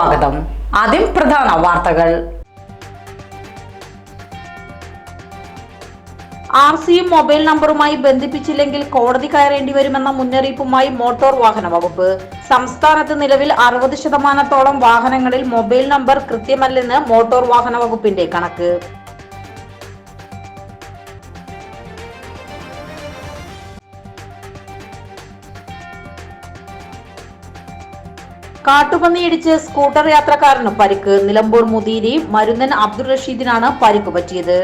സ്വാഗതം. ആദ്യം പ്രധാന വാർത്തകൾ. ആർ സിയും മൊബൈൽ നമ്പറുമായി ബന്ധിപ്പിച്ചില്ലെങ്കിൽ കോടതി കയറേണ്ടി വരുമെന്ന മുന്നറിയിപ്പുമായി മോട്ടോർ വാഹന വകുപ്പ്. സംസ്ഥാനത്ത് നിലവിൽ അറുപത് ശതമാനത്തോളം വാഹനങ്ങളിൽ മൊബൈൽ നമ്പർ കൃത്യമല്ലെന്ന് മോട്ടോർ വാഹന വകുപ്പിന്റെ കണക്ക്. കാട്ടുപന്നിയിടിച്ച് സ്കൂട്ടർ യാത്രക്കാരന് പരിക്ക്. നിലമ്പൂർ മുതിരി മരുന്നൻ അബ്ദുൾ റഷീദിനാണ് പരിക്ക് പറ്റിയത്.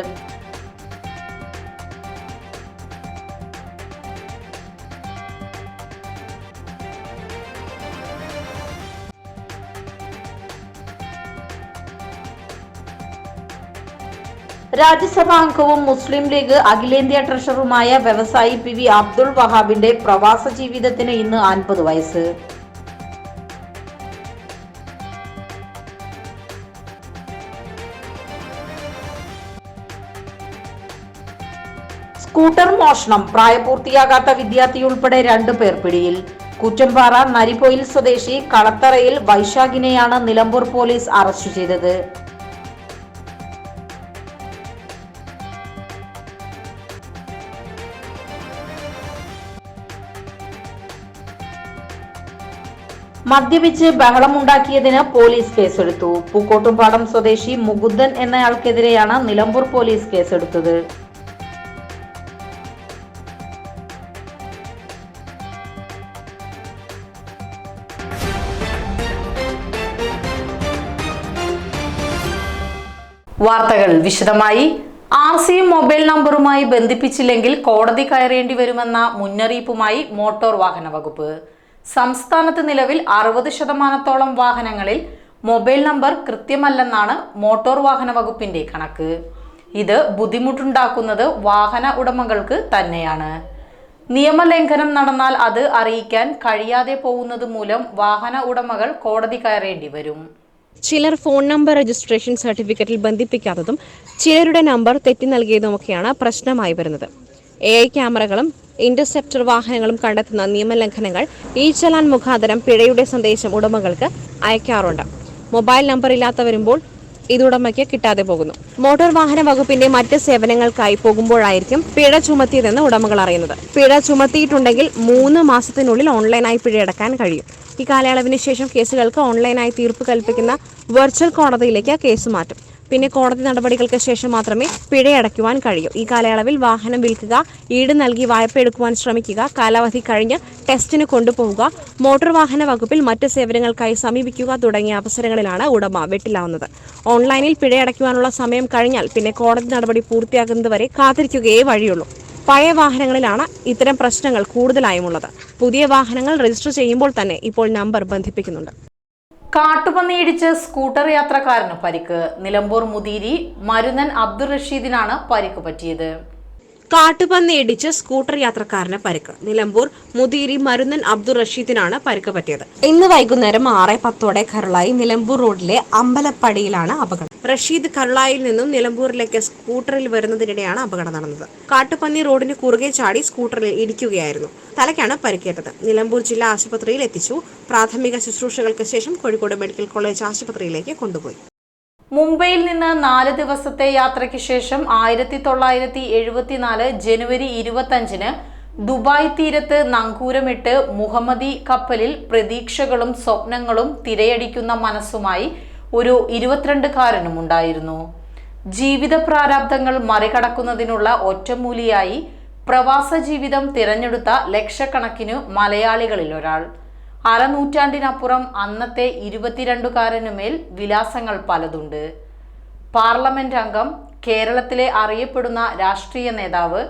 രാജ്യസഭാ അംഗവും മുസ്ലിം ലീഗ് അഖിലേന്ത്യാ ട്രഷററുമായ വ്യവസായി പി വി അബ്ദുൾ വഹാബിന്റെ പ്രവാസ ജീവിതത്തിന് ഇന്ന് അൻപത് വയസ്സ്. സ്കൂട്ടർ മോഷണം പ്രായപൂർത്തിയാകാത്ത വിദ്യാർത്ഥി ഉൾപ്പെടെ രണ്ടു പേർ പിടിയിൽ. കുറ്റമ്പാറ നരിപ്പൊയിൽ സ്വദേശി കളത്തറയിൽ വൈശാഖിനെയാണ് നിലമ്പൂർ പോലീസ് അറസ്റ്റ് ചെയ്തത്. മദ്യപിച്ച് ബഹളമുണ്ടാക്കിയതിന് പോലീസ് കേസെടുത്തു. പൂക്കോട്ടുംപാടം സ്വദേശി മുകുന്ദൻ എന്നയാൾക്കെതിരെയാണ് നിലമ്പൂർ പോലീസ് കേസെടുത്തത്. വാർത്തകൾ വിശദമായി. ആർ സി മൊബൈൽ നമ്പറുമായി ബന്ധിപ്പിച്ചില്ലെങ്കിൽ കോടതി കയറേണ്ടി വരുമെന്ന മുന്നറിയിപ്പുമായി മോട്ടോർ വാഹന വകുപ്പ്. സംസ്ഥാനത്ത് നിലവിൽ അറുപത് ശതമാനത്തോളം വാഹനങ്ങളിൽ മൊബൈൽ നമ്പർ കൃത്യമല്ലെന്നാണ് മോട്ടോർ വാഹന വകുപ്പിന്റെ കണക്ക്. ഇത് ബുദ്ധിമുട്ടുണ്ടാക്കുന്നത് വാഹന ഉടമകൾക്ക് തന്നെയാണ്. നിയമലംഘനം നടന്നാൽ അത് അറിയിക്കാൻ കഴിയാതെ പോകുന്നത് മൂലം വാഹന ഉടമകൾ കോടതി കയറേണ്ടി വരും. ചിലർ ഫോൺ നമ്പർ രജിസ്ട്രേഷൻ സർട്ടിഫിക്കറ്റിൽ ബന്ധിപ്പിക്കാത്തതും ചിലരുടെ നമ്പർ തെറ്റി നൽകിയതുമൊക്കെയാണ് പ്രശ്നമായി വരുന്നത്. എ ഐ ക്യാമറകളും ഇന്റർസെപ്റ്റർ വാഹനങ്ങളും കണ്ടെത്തുന്ന നിയമലംഘനങ്ങൾ ഈ ചലാൻ മുഖാന്തരം പിഴയുടെ സന്ദേശം ഉടമകൾക്ക് അയക്കാറുണ്ട്. മൊബൈൽ നമ്പർ ഇല്ലാത്ത വരുമ്പോൾ ഇത് ഉടമയ്ക്ക് കിട്ടാതെ പോകുന്നു. മോട്ടോർ വാഹന വകുപ്പിന്റെ മറ്റ് സേവനങ്ങൾക്കായി പോകുമ്പോഴായിരിക്കും പിഴ ചുമത്തിയതെന്ന് ഉടമകൾ അറിയുന്നത്. പിഴ ചുമത്തിയിട്ടുണ്ടെങ്കിൽ മൂന്ന് മാസത്തിനുള്ളിൽ ഓൺലൈനായി പിഴയടക്കാൻ കഴിയും. ഈ കാലയളവിന് ശേഷം കേസുകൾക്ക് ഓൺലൈനായി തീർപ്പ് കൽപ്പിക്കുന്ന വെർച്വൽ കോടതിയിലേക്ക് കേസ് മാറ്റും. പിന്നെ കോടതി നടപടികൾക്ക് ശേഷം മാത്രമേ പിഴയടയ്ക്കുവാൻ കഴിയൂ. ഈ കാലയളവിൽ വാഹനം വിൽക്കുക ഈട് നൽകി വായ്പ എടുക്കുവാൻ ശ്രമിക്കുക കാലാവധി കഴിഞ്ഞ് ടെസ്റ്റിന് കൊണ്ടുപോവുക മോട്ടോർ വാഹന വകുപ്പിൽ മറ്റ് സേവനങ്ങൾക്കായി സമീപിക്കുക തുടങ്ങിയ അവസരങ്ങളിലാണ് ഉടമ വെട്ടിലാവുന്നത്. ഓൺലൈനിൽ പിഴയടയ്ക്കുവാനുള്ള സമയം കഴിഞ്ഞാൽ പിന്നെ കോടതി നടപടി പൂർത്തിയാകുന്നതുവരെ കാത്തിരിക്കുകയേ വഴിയുള്ളൂ. പഴയ വാഹനങ്ങളിലാണ് ഇത്തരം പ്രശ്നങ്ങൾ കൂടുതലായുമുള്ളത്. പുതിയ വാഹനങ്ങൾ രജിസ്റ്റർ ചെയ്യുമ്പോൾ തന്നെ ഇപ്പോൾ നമ്പർ ബന്ധിപ്പിക്കുന്നുണ്ട്. കാട്ടുപന്നിയിടിച്ച് സ്കൂട്ടർ യാത്രക്കാരന് പരിക്ക്. നിലമ്പൂർ മുതിരി മരുന്നൻ അബ്ദുൾ റഷീദിനാണ് പരിക്ക് പറ്റിയത്. കാട്ടുപന്നി ഇടിച്ച് സ്കൂട്ടർ യാത്രക്കാരന് പരിക്ക്. നിലമ്പൂർ മുതിരി മരുന്നൻ അബ്ദുൾ റഷീദിനാണ് പരിക്ക് പറ്റിയത്. ഇന്ന് വൈകുന്നേരം ആറ് പത്തോടെ കരുളായി നിലമ്പൂർ റോഡിലെ അമ്പലപ്പടിയിലാണ് അപകടം. റഷീദ് കരുളായിൽ നിന്നും നിലമ്പൂരിലേക്ക് സ്കൂട്ടറിൽ വരുന്നതിനിടെയാണ് അപകടം നടന്നത്. കാട്ടുപന്നി റോഡിന് കുറുകെ ചാടി സ്കൂട്ടറിൽ ഇടിക്കുകയായിരുന്നു. തലയ്ക്കാണ് പരിക്കേറ്റത്. നിലമ്പൂർ ജില്ലാ ആശുപത്രിയിൽ എത്തിച്ചു. പ്രാഥമിക ശുശ്രൂഷകൾക്ക് ശേഷം കോഴിക്കോട് മെഡിക്കൽ കോളേജ് ആശുപത്രിയിലേക്ക് കൊണ്ടുപോയി. മുംബൈയിൽ നിന്ന് നാല് ദിവസത്തെ യാത്രയ്ക്ക് ശേഷം ആയിരത്തി തൊള്ളായിരത്തി എഴുപത്തിനാല് ജനുവരി ഇരുപത്തഞ്ചിന് ദുബായ് തീരത്ത് നങ്കൂരമിട്ട് മുഹമ്മദി കപ്പലിൽ പ്രതീക്ഷകളും സ്വപ്നങ്ങളും തിരയടിക്കുന്ന മനസ്സുമായി ഒരു ഇരുപത്തിരണ്ടുകാരനും ഉണ്ടായിരുന്നു ജീവിത പ്രാരാബ്ദങ്ങൾ മറികടക്കുന്നതിനുള്ള ഒറ്റമൂലിയായി പ്രവാസ ജീവിതം തിരഞ്ഞെടുത്ത ലക്ഷക്കണക്കിനു മലയാളികളിൽ ഒരാൾ അരനൂറ്റാണ്ടിനപ്പുറം അന്നത്തെ ഇരുപത്തിരണ്ടുകാരനുമേൽ വിലാസങ്ങൾ പലതുണ്ട്. പാർലമെന്റ് അംഗം കേരളത്തിലെ അറിയപ്പെടുന്ന രാഷ്ട്രീയ നേതാവ്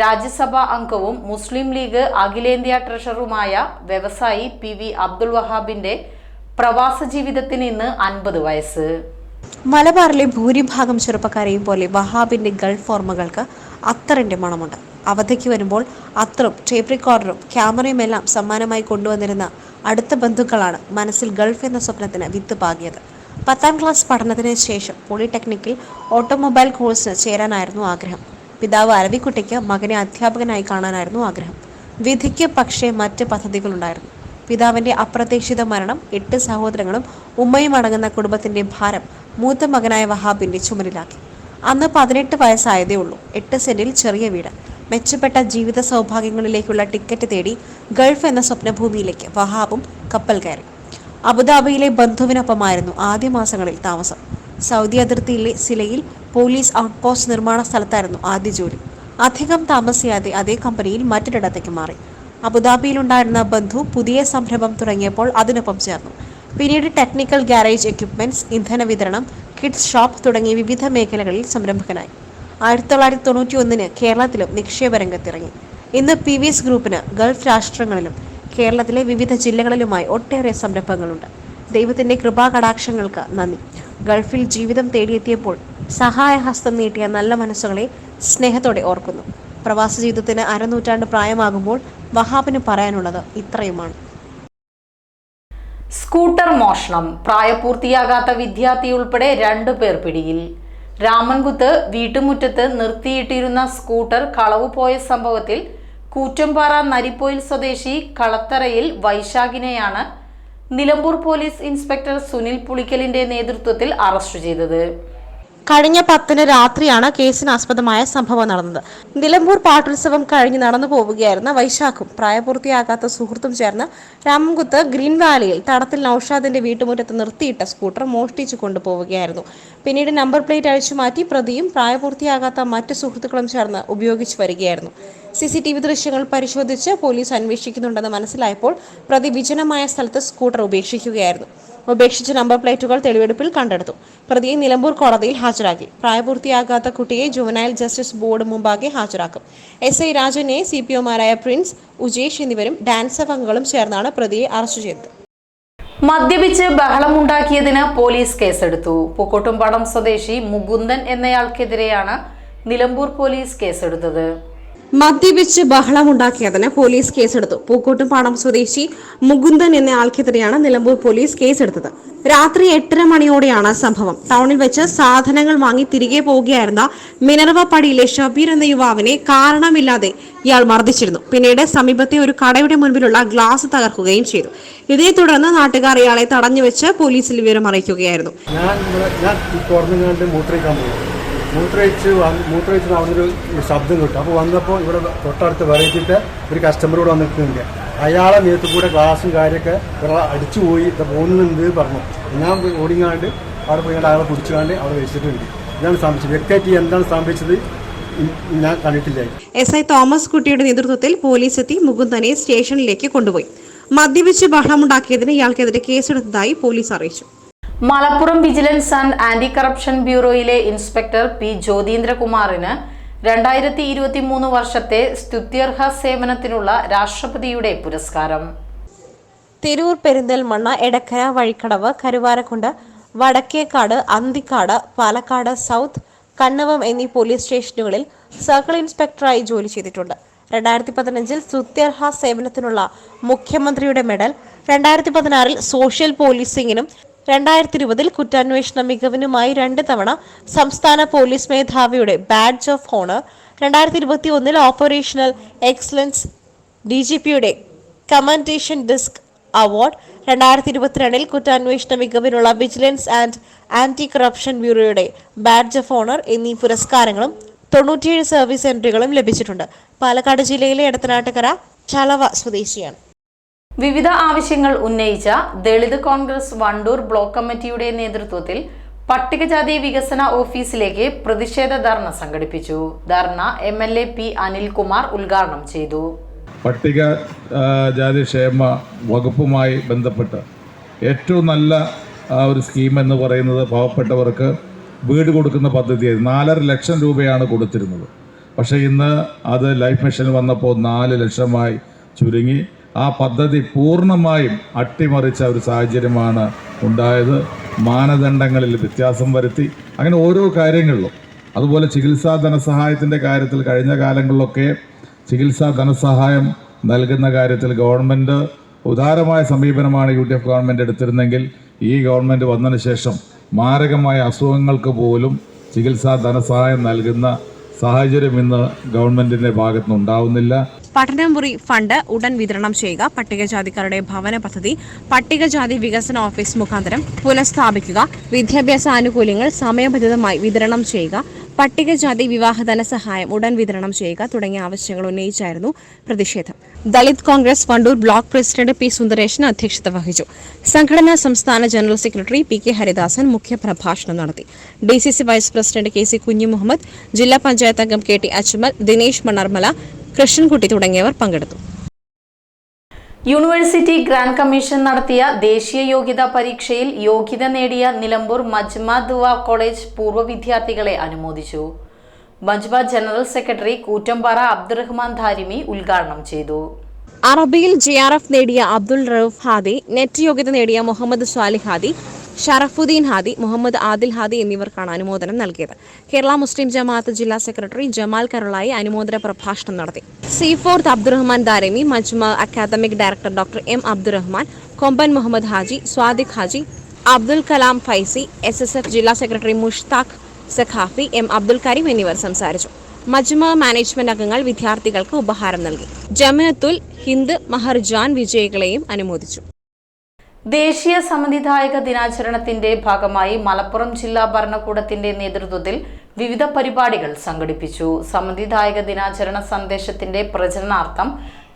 രാജ്യസഭാ അംഗവും മുസ്ലിം ലീഗ് അഖിലേന്ത്യാ ട്രഷററുമായ വ്യവസായി പി വി അബ്ദുൾ വഹാബിന്റെ പ്രവാസ ജീവിതത്തിന് ഇന്ന് അൻപത് വയസ്സ്. മലബാറിലെ ഭൂരിഭാഗം ചെറുപ്പക്കാരെയും പോലെ വഹാബിന്റെ ഗൾഫ് ഓർമ്മകൾക്ക് അത്തറിന്റെ മണമുണ്ട്. അവധിക്ക് വരുമ്പോൾ അത്രും ടേപ്പ് റെക്കോർഡറും ക്യാമറയും എല്ലാം സമ്മാനമായി കൊണ്ടുവന്നിരുന്ന അടുത്ത ബന്ധുക്കളാണ് മനസ്സിൽ ഗൾഫ് എന്ന സ്വപ്നത്തിന് വിത്ത് പാകിയത്. പത്താം ക്ലാസ് പഠനത്തിന് ശേഷം പോളിടെക്നിക്കിൽ ഓട്ടോമൊബൈൽ കോഴ്സിന് ചേരാനായിരുന്നു ആഗ്രഹം. പിതാവ് അരവിക്കുട്ടിക്ക് മകനെ അധ്യാപകനായി കാണാനായിരുന്നു ആഗ്രഹം. വിധിക്ക് പക്ഷേ മറ്റ് പദ്ധതികളുണ്ടായിരുന്നു. പിതാവിന്റെ അപ്രതീക്ഷിത മരണം എട്ട് സഹോദരങ്ങളും ഉമ്മയും അടങ്ങുന്ന കുടുംബത്തിന്റെ ഭാരം മൂത്ത മകനായ വഹാബിന്റെ ചുമലിലാക്കി അന്ന് പതിനെട്ട് വയസ്സായതേ ഉള്ളൂ എട്ട് സെന്റിൽ ചെറിയ വീട്. മെച്ചപ്പെട്ട ജീവിത സൗഭാഗ്യങ്ങളിലേക്കുള്ള ടിക്കറ്റ് തേടി ഗൾഫ് എന്ന സ്വപ്നഭൂമിയിലേക്ക് വഹാബും കപ്പൽ കയറി. അബുദാബിയിലെ ബന്ധുവിനൊപ്പമായിരുന്നു ആദ്യ മാസങ്ങളിൽ താമസം. സൗദി അതിർത്തിയിലെ സിലയിൽ പോലീസ് ഔട്ട് പോസ്റ്റ് നിർമ്മാണ സ്ഥലത്തായിരുന്നു ആദ്യ ജോലി. അധികം താമസിയാതെ അതേ കമ്പനിയിൽ മറ്റൊരിടത്തേക്ക് മാറി. അബുദാബിയിലുണ്ടായിരുന്ന ബന്ധു പുതിയ സംരംഭം തുടങ്ങിയപ്പോൾ അതിനൊപ്പം ചേർന്നു. പിന്നീട് ടെക്നിക്കൽ ഗ്യാരേജ് എക്യുപ്മെന്റ്സ് ഇന്ധന വിതരണം കിഡ്സ് ഷോപ്പ് തുടങ്ങി വിവിധ മേഖലകളിൽ സംരംഭകനായി. ആയിരത്തി തൊള്ളായിരത്തി തൊണ്ണൂറ്റി ഒന്നിന് കേരളത്തിലും നിക്ഷേപ രംഗത്തിറങ്ങി ഇന്ന് പി വി എസ് ഗ്രൂപ്പിന് ഗൾഫ് രാഷ്ട്രങ്ങളിലും കേരളത്തിലെ വിവിധ ജില്ലകളിലുമായി ഒട്ടേറെ സംരംഭങ്ങളുണ്ട്. ദൈവത്തിന്റെ കൃപാകടാക്ഷങ്ങൾക്ക് നന്ദി. ഗൾഫിൽ ജീവിതം തേടിയെത്തിയപ്പോൾ സഹായഹസ്തം നീട്ടിയ നല്ല മനസ്സുകളെ സ്നേഹത്തോടെ ഓർക്കുന്നു. പ്രവാസ ജീവിതത്തിന് അരനൂറ്റാണ്ട് പ്രായമാകുമ്പോൾ വഹാബിന് പറയാനുള്ളത് ഇത്രയുമാണ്. സ്കൂട്ടർ മോഷണം. പ്രായപൂർത്തിയാകാത്ത വിദ്യാർത്ഥി ഉൾപ്പെടെ രണ്ടു പേർ പിടിയിൽ. രാമൻകുത്ത് വീട്ടുമുറ്റത്ത് നിർത്തിയിട്ടിരുന്ന സ്കൂട്ടർ കളവ് പോയ സംഭവത്തിൽ കൂറ്റമ്പാറ നരിപ്പോയിൽ സ്വദേശി കളത്തറയിൽ വൈശാഖിനെയാണ് നിലമ്പൂർ പോലീസ് ഇൻസ്പെക്ടർ സുനിൽ പുളിക്കലിന്റെ നേതൃത്വത്തിൽ അറസ്റ്റ് ചെയ്തത്. കഴിഞ്ഞ പത്തിന് രാത്രിയാണ് കേസിന് ആസ്പദമായ സംഭവം നടന്നത്. നിലമ്പൂർ പാട്ടുത്സവം കഴിഞ്ഞ് നടന്നു പോവുകയായിരുന്ന വൈശാഖും പ്രായപൂർത്തിയാകാത്ത സുഹൃത്തും ചേർന്ന് രാമൻകുത്ത് ഗ്രീൻ വാലിയിൽ തടത്തിൽ നൌഷാദിന്റെ വീട്ടുമുറ്റത്ത് നിർത്തിയിട്ട സ്കൂട്ടർ മോഷ്ടിച്ചു കൊണ്ടുപോവുകയായിരുന്നു. പിന്നീട് നമ്പർ പ്ലേറ്റ് അഴിച്ചു മാറ്റി പ്രതിയും പ്രായപൂർത്തിയാകാത്ത മറ്റു സുഹൃത്തുക്കളും ചേർന്ന് ഉപയോഗിച്ചു വരികയായിരുന്നു. സി സി ടി വി ദൃശ്യങ്ങൾ പരിശോധിച്ച് പോലീസ് അന്വേഷിക്കുന്നുണ്ടെന്ന് മനസ്സിലായപ്പോൾ പ്രതി വിജനമായ സ്ഥലത്ത് സ്കൂട്ടർ ഉപേക്ഷിക്കുകയായിരുന്നു. ഉപേക്ഷിച്ച നമ്പർ പ്ലേറ്റുകൾ തെളിവെടുപ്പിൽ കണ്ടെടുത്തു. പ്രതിയെ നിലമ്പൂർ കോടതിയിൽ ഹാജരാക്കി. പ്രായപൂർത്തിയാകാത്ത കുട്ടിയെ ജുവനൈൽ ജസ്റ്റിസ് ബോർഡ് മുമ്പാകെ ഹാജരാക്കും. എസ് ഐ രാജനെ സി പി ഒമാരായ പ്രിൻസ് ഉജേഷ് എന്നിവരും ഡാൻസർ അംഗങ്ങളും ചേർന്നാണ് പ്രതിയെ അറസ്റ്റ് ചെയ്തത്. മദ്യപിച്ച് ബഹളമുണ്ടാക്കിയതിന് പോലീസ് കേസെടുത്തു. പൂക്കോട്ടുംപാടം സ്വദേശി മുകുന്ദൻ എന്നയാൾക്കെതിരെയാണ് നിലമ്പൂർ പോലീസ് കേസെടുത്തത്. മദ്യപിച്ച് ബഹളമുണ്ടാക്കിയതിന് പോലീസ് കേസെടുത്തു. പൂക്കോട്ടുംപാടം സ്വദേശി മുകുന്ദൻ എന്ന ആൾക്കെതിരെയാണ് നിലമ്പൂർ പോലീസ് കേസെടുത്തത്. രാത്രി എട്ടര മണിയോടെയാണ് സംഭവം. ടൗണിൽ വെച്ച് സാധനങ്ങൾ വാങ്ങി തിരികെ പോവുകയായിരുന്ന മിനർവ പടിയിലെ ഷബീർ എന്ന യുവാവിനെ കാരണമില്ലാതെ ഇയാൾ മർദ്ദിച്ചിരുന്നു. പിന്നീട് സമീപത്തെ ഒരു കടയുടെ മുൻപിലുള്ള ഗ്ലാസ് തകർക്കുകയും ചെയ്തു. ഇതേ തുടർന്ന് നാട്ടുകാർ ഇയാളെ തടഞ്ഞു വെച്ച് പോലീസിൽ വിവരം അറിയിക്കുകയായിരുന്നു വന്ന് മൂത്രയിച്ച് വന്ന് മൂത്രയിച്ച് അവിടുന്നൊരു ശബ്ദം കിട്ടും. അപ്പോൾ വന്നപ്പോൾ ഇവിടെ തൊട്ടടുത്ത് വെറൈറ്റിട്ട് ഒരു കസ്റ്റമർ കൂടെ വന്നിട്ടുണ്ട്. അയാളെ നേരത്തെ കൂടെ ഗ്ലാസും കാര്യമൊക്കെ ഒരാൾ അടിച്ചു പോയി പോകുന്നുണ്ട് പറഞ്ഞു. ഞാൻ ഓടിങ്ങാണ്ട് അവിടെ പോയി അയാളെ പിടിച്ചുകൊണ്ട് അവിടെ വെച്ചിട്ടുണ്ട്. ഇതാണ് സംഭവിച്ചത്. വ്യക്തമായിട്ട് എന്താണ് സംഭവിച്ചത്? ഞാൻ കണ്ടിട്ടില്ല. എസ് ഐ തോമസ് കുട്ടിയുടെ നേതൃത്വത്തിൽ പോലീസ് എത്തി മുകുന്ദനെ സ്റ്റേഷനിലേക്ക് കൊണ്ടുപോയി. മദ്യപിച്ച് ബഹളമുണ്ടാക്കിയതിന് ഇയാൾക്കെതിരെ കേസെടുത്തതായി പോലീസ് അറിയിച്ചു. Malappuram vigilance and anti corruption ബ്യൂറോയിലെ inspector P ജ്യോതീന്ദ്രകുമാറിന് രണ്ടായിരത്തി ഇരുപത്തി മൂന്ന് വർഷത്തെ സ്തുത്യർഹ സേവനത്തിനുള്ള രാഷ്ട്രപതിയുടെ പുരസ്കാരം. തിരൂർ പെരിന്തൽമണ്ണ എടക്കര വഴിക്കടവ് കരുവാരക്കുണ്ട് വടക്കേക്കാട് അന്തിക്കാട് പാലക്കാട് സൗത്ത് കണ്ണവം എന്നീ പോലീസ് സ്റ്റേഷനുകളിൽ സർക്കിൾ ഇൻസ്പെക്ടറായി ജോലി ചെയ്തിട്ടുണ്ട്. രണ്ടായിരത്തി പതിനഞ്ചിൽ സ്തുത്യർഹ സേവനത്തിനുള്ള മുഖ്യമന്ത്രിയുടെ മെഡൽ രണ്ടായിരത്തി പതിനാറിൽ സോഷ്യൽ പോലീസിംഗിനും രണ്ടായിരത്തി ഇരുപതിൽ കുറ്റാന്വേഷണ മികവിനുമായി രണ്ട് തവണ സംസ്ഥാന പോലീസ് മേധാവിയുടെ ബാഡ്ജ് ഓഫ് ഓണർ രണ്ടായിരത്തി ഇരുപത്തി ഒന്നിൽ ഓപ്പറേഷണൽ എക്സലൻസ് ഡി ജി പിയുടെ കമൻഡേഷൻ ഡിസ്ക് അവാർഡ് രണ്ടായിരത്തി ഇരുപത്തിരണ്ടിൽ കുറ്റാന്വേഷണ മികവിനുള്ള വിജിലൻസ് ആൻഡ് ആന്റി കറപ്ഷൻ ബ്യൂറോയുടെ ബാഡ്ജ് ഓഫ് ഓണർ എന്നീ പുരസ്കാരങ്ങളും തൊണ്ണൂറ്റിയേഴ് സർവീസ് എൻട്രികളും ലഭിച്ചിട്ടുണ്ട്. പാലക്കാട് ജില്ലയിലെ എടത്തനാട്ടുകര ചലവ സ്വദേശിയാണ്. വിവിധ ആവശ്യങ്ങൾ ഉന്നയിച്ച ദളിത് കോൺഗ്രസ് വണ്ടൂർ ബ്ലോക്ക് കമ്മിറ്റിയുടെ നേതൃത്വത്തിൽ പട്ടികജാതി വികസന ഓഫീസിലേക്ക് പ്രതിഷേധ ധർണ സംഘടിപ്പിച്ചു. Dharna M L A P Anilkumar ഉദ്ഘാടനം ചെയ്തു. പട്ടിക ജാതി ക്ഷേമ വകുപ്പുമായി ബന്ധപ്പെട്ട് ഏറ്റവും നല്ല ഒരു സ്കീം എന്ന് പറയുന്നത് പാവപ്പെട്ടവർക്ക് വീട് കൊടുക്കുന്ന പദ്ധതിയായിരുന്നു. നാലര ലക്ഷം രൂപയാണ് കൊടുത്തിരുന്നത്. പക്ഷേ ഇന്ന് അത് ലൈഫ് മിഷൻ വന്നപ്പോൾ നാല് ലക്ഷമായി ചുരുങ്ങി. ആ പദ്ധതി പൂർണമായും അട്ടിമറിച്ച ഒരു സാഹചര്യമാണ് ഉണ്ടായത്. മാനദണ്ഡങ്ങളിൽ വ്യത്യാസം വരുത്തി. അങ്ങനെ ഓരോ കാര്യങ്ങളിലും അതുപോലെ ചികിത്സാ ധനസഹായത്തിന്റെ കാര്യത്തിൽ കഴിഞ്ഞ കാലങ്ങളിലൊക്കെ ചികിത്സാ ധനസഹായം നൽകുന്ന കാര്യത്തിൽ ഗവൺമെന്റ് ഉദാരമായ സമീപനമാണ് യു ഡി എഫ് ഗവൺമെന്റ് എടുത്തിരുന്നെങ്കിൽ ഈ ഗവൺമെന്റ് വന്നതിന് ശേഷം മാരകമായ അസുഖങ്ങൾക്ക് പോലും ചികിത്സാ ധനസഹായം നൽകുന്ന സാഹചര്യം ഇന്ന് ഗവൺമെന്റിന്റെ ഭാഗത്തുനിന്ന് ഉണ്ടാവുന്നില്ല പഠനമുറി ഫണ്ട് ഉടൻ വിതരണം ചെയ്യുക. പട്ടികജാതിക്കാരുടെ ഭവന പദ്ധതി പട്ടികജാതി വികസന ഓഫീസ് മുഖാന്തരം പുനഃസ്ഥാപിക്കുക. വിദ്യാഭ്യാസ ആനുകൂല്യങ്ങൾ സമയബന്ധിതമായി വിതരണം ചെയ്യുക. പട്ടികജാതി വിവാഹ ധനസഹായം ഉടൻ വിതരണം ചെയ്യുക തുടങ്ങിയ ആവശ്യങ്ങൾ ഉന്നയിച്ചായിരുന്നു പ്രതിഷേധം. Dalit Congress Wandoor block president P Sundaresan അധ്യക്ഷത വഹിച്ചു. സംഘടനാ സംസ്ഥാന general secretary P K Haridasan മുഖ്യപ്രഭാഷണം നടത്തി. D C C vice president K C Kunju Muhammad ജില്ലാ പഞ്ചായത്ത് അംഗം കെ ടി അജ്മൽ ദിനേശ് മണർമല കൃഷ്ണൻകുട്ടി തുടങ്ങിയവർ പങ്കെടുത്തു. യൂണിവേഴ്സിറ്റി ഗ്രാൻഡ് കമ്മീഷൻ നടത്തിയ ദേശീയ യോഗ്യതാ പരീക്ഷയിൽ യോഗ്യത നേടിയ നിലമ്പൂർ മജ്മ ദുവ കോളേജ് പൂർവ വിദ്യാർത്ഥികളെ അനുമോദിച്ചു. മജ്മ ജനറൽ സെക്രട്ടറി കൂറ്റമ്പാറ അബ്ദുറഹ്മാൻ ധാരിമി ഉദ്ഘാടനം ചെയ്തു. അറബിയിൽ ജെ ആർ എഫ് നേടിയ അബ്ദുൾ റൌഫ് ഹാദി നെറ്റ് യോഗ്യത നേടിയ മുഹമ്മദ് സ്വാലിഹ് ഹാദി ഷറഫുദ്ദീൻ ഹാദി മുഹമ്മദ് ആദിൽ ഹാദി എന്നിവർക്കാണ് അനുമോദനം നൽകിയത്. കേരള മുസ്ലിം ജമാഅത്ത് ജില്ലാ സെക്രട്ടറി ജമാൽ കരുളായി അനുമോദന പ്രഭാഷണം നടത്തി. C fourth Abdurahman Darami Majma academic director doctor M Abdurahman Komban Muhammad Haji Swadiq Haji Abdul Kalam Faizi S S F ജില്ലാ സെക്രട്ടറി മുഷ്താഖ് സഖാഫി എം അബ്ദുൽ കരീം എന്നിവർ സംസാരിച്ചു. മജ്മ മാനേജ്മെന്റ് അംഗങ്ങൾ വിദ്യാർത്ഥികൾക്ക് ഉപഹാരം നൽകി. ജമയത്തുൽ ഹിന്ദ് മഹർജാൻ വിജയികളെയും അനുമോദിച്ചു. ദേശീയ സമിതിദായക ദിനാചരണത്തിന്റെ ഭാഗമായി മലപ്പുറം ജില്ലാ ഭരണകൂടത്തിന്റെ നേതൃത്വത്തിൽ വിവിധ പരിപാടികൾ സംഘടിപ്പിച്ചു. സമിതിദായക ദിനാചരണ സന്ദേശത്തിന്റെ പ്രചരണാർത്ഥം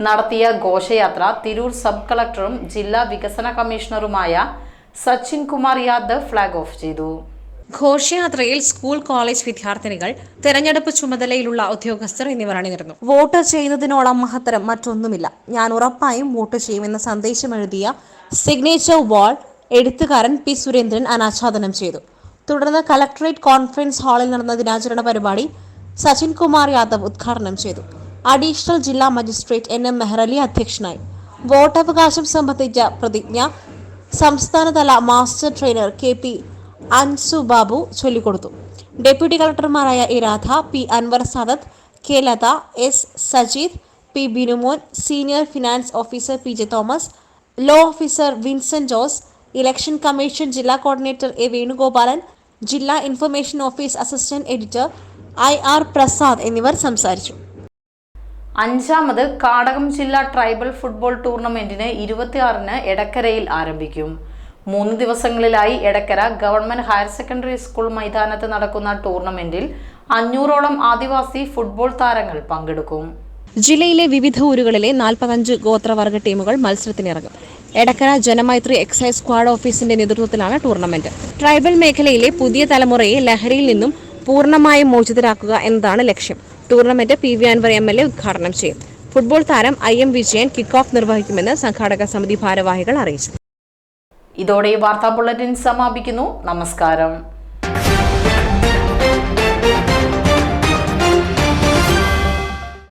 നടത്തിയ ഘോഷയാത്ര തിരൂർ സബ് കളക്ടറും ജില്ലാ വികസന കമ്മീഷണറുമായ സച്ചിൻ കുമാർ യാദവ് ഫ്ളാഗ് ഓഫ് ചെയ്തു. ഘോഷയാത്രയിൽ സ്കൂൾ കോളേജ് വിദ്യാർത്ഥിനികൾ തെരഞ്ഞെടുപ്പ് ചുമതലയിലുള്ള ഉദ്യോഗസ്ഥർ എന്നിവർ അണിനിരുന്നു. വോട്ട് ചെയ്യുന്നതിനോളം മഹത്തരം മറ്റൊന്നുമില്ല. ഞാൻ ഉറപ്പായും വോട്ട് ചെയ്യുമെന്ന സന്ദേശം എഴുതിയ സിഗ്നേച്ചർ വാൾ എഴുത്തുകാരൻ പി സുരേന്ദ്രൻ അനാച്ഛാദനം ചെയ്തു. തുടർന്ന് കലക്ടറേറ്റ് കോൺഫറൻസ് ഹാളിൽ നടന്ന ദിനാചരണ പരിപാടി സച്ചിൻ കുമാർ യാദവ് ഉദ്ഘാടനം ചെയ്തു. അഡീഷണൽ ജില്ലാ മജിസ്ട്രേറ്റ് എൻ എം മെഹ്റലി അധ്യക്ഷനായി. വോട്ടവകാശം സംബന്ധിച്ച പ്രതിജ്ഞ സംസ്ഥാനതല master trainer K P Anzu Babu ചൊല്ലിക്കൊടുത്തു. ഡെപ്യൂട്ടി കളക്ടർമാരായ ഇരാധ Radha P Anwar Sadath K Latha S Sajeed P Binumon senior finance officer P J Thomas law officer Vincent Jose election commission ജില്ലാ coordinator A Venugopalan ജില്ലാ information office assistant editor I R Prasad എന്നിവർ സംസാരിച്ചു. അഞ്ചാമത് കാടകം ജില്ലാ tribal football ടൂർണമെന്റിന് ഇരുപത്തിയാറിന് എടക്കരയിൽ ആരംഭിക്കും. മൂന്ന് ദിവസങ്ങളിലായി Edakkara government higher secondary school മൈതാനത്ത് നടക്കുന്ന ടൂർണമെന്റിൽ അഞ്ഞൂറോളം ആദിവാസി ഫുട്ബോൾ താരങ്ങൾ പങ്കെടുക്കും. ജില്ലയിലെ വിവിധ ഊരുകളിലെ നാൽപ്പത്തഞ്ച് ഗോത്രവർഗ ടീമുകൾ മത്സരത്തിനിറങ്ങും. എടക്കര ജനമൈത്രി എക്സൈസ് സ്ക്വാഡ് ഓഫീസിന്റെ നേതൃത്വത്തിലാണ് ടൂർണമെന്റ്. ട്രൈബൽ മേഖലയിലെ പുതിയ തലമുറയെ ലഹരിയിൽ നിന്നും പൂർണമായും മോചിതരാക്കുക എന്നതാണ് ലക്ഷ്യം. Tournament P V Anwar M L A ഉദ്ഘാടനം ചെയ്യും. ഫുട്ബോൾ താരം I M Vijayan kick off നിർവഹിക്കുമെന്ന് സംഘാടക സമിതി ഭാരവാഹികൾ അറിയിച്ചു. ഇതോടെ വാർത്താ ബുള്ളറ്റിൻ സമാപിക്കുന്നു. നമസ്കാരം.